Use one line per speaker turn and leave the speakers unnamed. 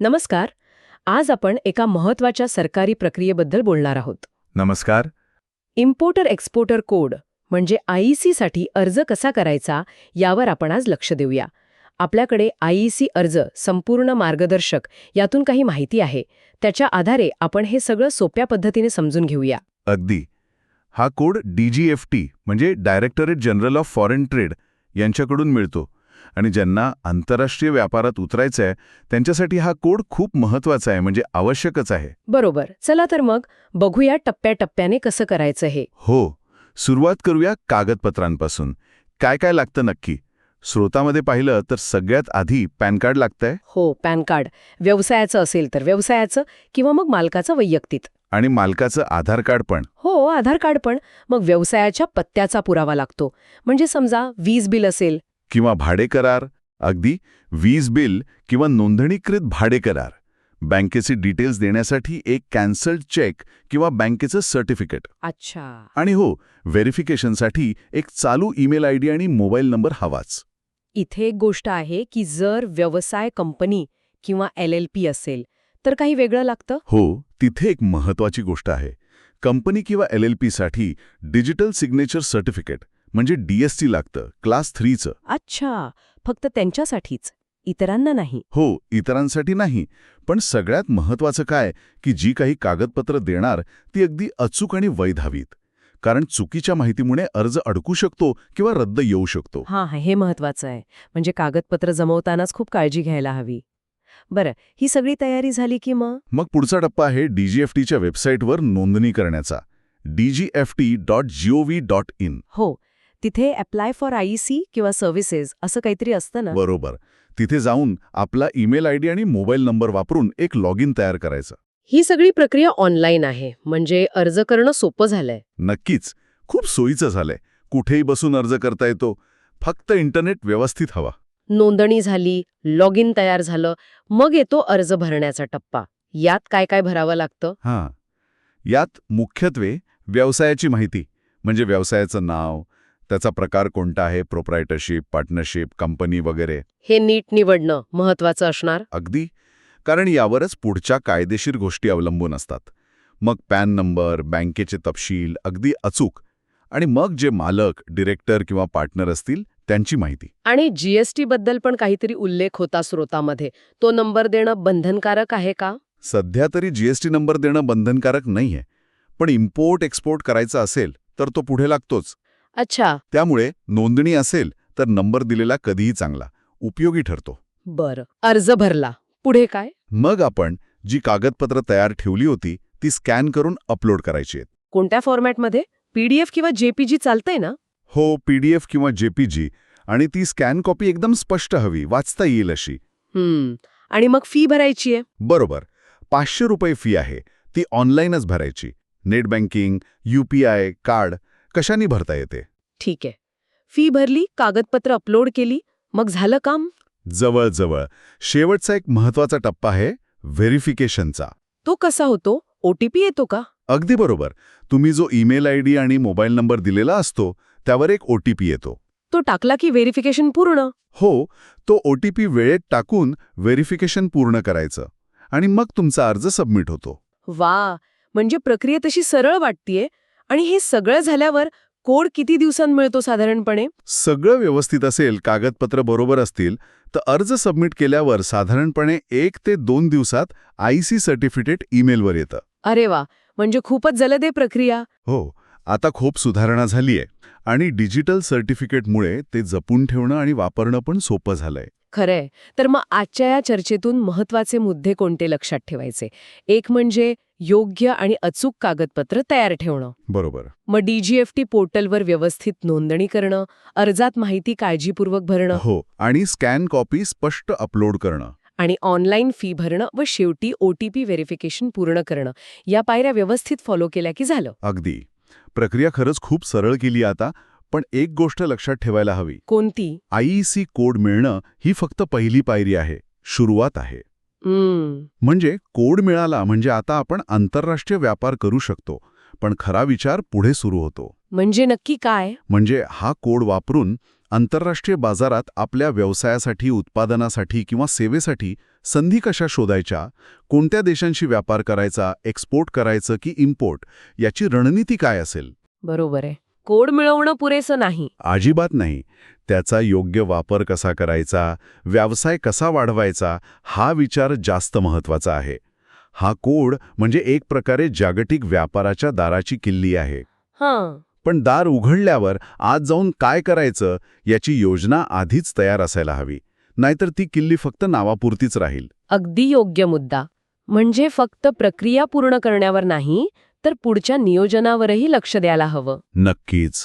नमस्कार. आज आपण एका महत्त्वाच्या सरकारी प्रक्रियेबद्दल बोलणार आहोत.
नमस्कार.
इम्पोर्टर एक्सपोर्टर कोड म्हणजे आयईसी साठी अर्ज कसा करायचा यावर आपण आज लक्ष देऊया. आपल्याकडे आयईसी अर्ज संपूर्ण मार्गदर्शक यातून काही माहिती आहे. त्याच्या आधारे आपण हे सगळं सोप्या पद्धतीने समजून घेऊया.
अगदी. हा कोड डीजीएफटी म्हणजे directorate general of foreign trade यांच्याकडून मिळतो. आणि ज्यांना आंतरराष्ट्रीय व्यापारात उतरायचं आहे त्यांच्यासाठी हा कोड खूप महत्त्वाचा आहे म्हणजे आवश्यकच आहे.
बरोबर. चला तर मग बघूया टप्प्याटप्प्याने कसं करायचं हे.
हो. सुरुवात करूया कागदपत्रांपासून. काय काय लागतं नक्की? स्रोतामध्ये पाहिलं तर सगळ्यात आधी पॅन कार्ड लागतंय?
हो पॅन कार्ड. व्यवसायाचं असेल तर व्यवसायाचं किंवा मग मालकाचं वैयक्तिक.
आणि मालकाचं आधार कार्ड पण.
हो आधार कार्ड पण. मग व्यवसायाच्या पत्त्याचा पुरावा लागतो. म्हणजे समजा वीज बिल असेल
किंवा भाडे करार अगदी वीज बिल किंवा नोंदणीकृत भाडे करार. बँकेचे डिटेल्स देण्यासाठी एक कॅन्सल्ड चेक किंवा बँकेचं सर्टिफिकेट.
अच्छा.
आणि हो व्हेरिफिकेशनसाठी एक चालू ईमेल आय डी आणि मोबाईल नंबर हवाच.
इथे एक गोष्ट आहे की जर व्यवसाय कंपनी किंवा एल एल पी असेल तर काही वेगळं लागतं?
हो तिथे एक महत्वाची गोष्ट आहे. कंपनी किंवा एल एल पीसाठी डिजिटल सिग्नेचर सर्टिफिकेट. म्हणजे डीएसटी लागतं क्लास थ्रीचं.
अच्छा फक्त त्यांच्यासाठीच इतरांना नाही.
हो इतरांसाठी नाही पण सगळ्यात महत्वाचं काय की जी काही कागदपत्र देणार ती अगदी अचूक आणि वैध हवीत. कारण चुकीच्या माहितीमुळे अर्ज अडकू शकतो किंवा रद्द येऊ शकतो.
हां हे महत्वाचं आहे. म्हणजे कागदपत्र जमवतानाच खूप काळजी घ्यायला हवी. बरं ही सगळी तयारी झाली की मग?
मग पुढचा टप्पा आहे डीजीएफटीच्या वेबसाईटवर नोंदणी करण्याचा. DGFT dot gov dot in
हो तिथे अप्लाय फॉर आयईसी किंवा सर्व्हिसेस असं काहीतरी असतं ना?
बरोबर. तिथे जाऊन आपला ईमेल आयडी आणि मोबाईल नंबर वापरून एक लॉग इन तयार करायचं.
ही सगळी प्रक्रिया ऑनलाईन आहे. म्हणजे अर्ज करणं सोपं झालंय.
नक्कीच. खूप सोयीचं झालंय. कुठेही बसून अर्ज करता येतो. फक्त इंटरनेट व्यवस्थित हवा.
नोंदणी झाली लॉग इन तयार झालं मग येतो अर्ज भरण्याचा टप्पा. यात काय काय भरावं लागतं?
हां. यात मुख्यत्वे व्यवसायाची माहिती म्हणजे व्यवसायाचं नाव त्याचा प्रकार कोणता आहे? प्रोप्रायटरशिप पार्टनरशिप कंपनी वगैरे?
हे नीट निवडणं महत्वाचं असणार.
अगदी. कारण यावरच पुढच्या कायदेशीर गोष्टी अवलंबून असतात. मग पॅन नंबर बँकेचे तपशील अगदी अचूक. आणि मग जे मालक डिरेक्टर किंवा पार्टनर असतील त्यांची माहिती.
आणि जीएसटी बद्दल पण काहीतरी उल्लेख होता स्रोतामध्ये. तो नंबर देणं बंधनकारक आहे का?
सध्या तरी जीएसटी नंबर देणं बंधनकारक नाहीये. पण इम्पोर्ट एक्सपोर्ट करायचा असेल तर तो पुढे लागतोच.
अच्छा.
त्यामुळे नोंदणी असेल तर नंबर दिलेला कधीही चांगला उपयोगी ठरतो.
बरं. अर्ज भरला. पुढे काय?
मग आपण जी कागदपत्र तयार ठेवली होती ती स्कॅन करून अपलोड करायची आहेत.
कोणत्या फॉर्मॅटमध्ये? पीडीएफ किंवा जेपीजी चालतंय ना?
हो पीडीएफ किंवा जेपीजी आणि ती स्कॅन कॉपी एकदम स्पष्ट हवी वाचता येईल अशी.
हम्म. आणि मग फी भरायची आहे?
बरोबर. पाचशे रुपये फी आहे. ती ऑनलाईनच भरायची. नेट बँकिंग यूपीआय कार्ड कशाने भरता येते?
ठीक आहे. फी भरली कागदपत्र अपलोड केली मग झालं काम?
जवळजवळ शेवटचा एक महत्त्वाचा टप्पा आहे व्हेरिफिकेशनचा.
तो कसा होतो? ओटीपी येतो का?
अगदी बरोबर. तुम्ही जो ईमेल आय डी आणि मोबाईल नंबर दिलेला असतो त्यावर एक ओटीपी येतो.
तो टाकला की व्हेरिफिकेशन पूर्ण?
हो तो ओटीपी वेळेत टाकून व्हेरिफिकेशन पूर्ण करायचं. आणि मग तुमचा अर्ज सबमिट होतो.
वा! म्हणजे प्रक्रिया तशी सरळ वाटतीये आणि हे सगळं झाल्यावर कोड किती दिवसांत मिळतो साधारणपणे?
सगळं व्यवस्थित असेल कागदपत्र बरोबर असतील तर अर्ज सबमिट केल्यावर साधारणपणे एक ते दोन दिवसात आयसी सर्टिफिकेट ईमेलवर येतं.
अरे वा! म्हणजे खूपच जलदे प्रक्रिया.
हो आता खूप सुधारणा झालीय आणि डिजिटल सर्टिफिकेटमुळे ते जपून ठेवणं आणि वापरणं पण सोपं झालंय.
खरंय. तर मग आजच्या या चर्चेतून महत्त्वाचे मुद्दे कोणते लक्षात ठेवायचे? एक म्हणजे योग्य आणि अचूक कागदपत्र तयार ठेवणं.
बरोबर.
मग डीजीएफटी पोर्टलवर व्यवस्थित नोंदणी करणं अर्जात माहिती काळजीपूर्वक भरणं.
हो आणि स्कॅन कॉपी स्पष्ट अपलोड करणं.
आणि ऑनलाईन फी भरणं व शेवटी ओटीपी व्हेरिफिकेशन पूर्ण करणं. या पायऱ्या व्यवस्थित फॉलो केल्या की झालं?
अगदी. प्रक्रिया खरंच खूप सरळ केली आता. पण एक गोष्ट लक्षात ठेवायला हवी.
कोणती?
आयईसी कोड मिळणं ही फक्त पहिली पायरी आहे. सुरुवात आहे. म्हणजे कोड मिळाला म्हणजे आता आपण आंतरराष्ट्रीय व्यापार करू शकतो पण खरा विचार पुढे सुरू होतो.
म्हणजे नक्की काय?
म्हणजे हा कोड वापरून आंतरराष्ट्रीय बाजारात आपल्या व्यवसायासाठी उत्पादनासाठी किंवा सेवेसाठी संधी कशा शोधायच्या कोणत्या देशांशी व्यापार करायचा एक्सपोर्ट करायचं की इम्पोर्ट याची रणनीती काय असेल?
बरोबर आहे. कोड मिळवणं पुरेसं नाही.
अजिबात नाही. त्याचा योग्य वापर कसा करायचा? व्यवसाय कसा वाढवायचा? हा विचार जास्त महत्त्वाचा आहे. हा कोड म्हणजे एक प्रकारे जागतिक व्यापाराच्या दाराची किल्ली आहे.
हां.
पण दार उघडल्यावर आज जाऊन काय करायचं याची योजना आधीच तयार असायला हवी. नाहीतर ती किल्ली फक्त नावापुरतीच राहील.
अगदी योग्य मुद्दा. म्हणजे फक्त प्रक्रिया पूर्ण करण्यावर नाही तर पुढच्या नियोजनावरही लक्ष द्यायला हवं.
नक्कीच.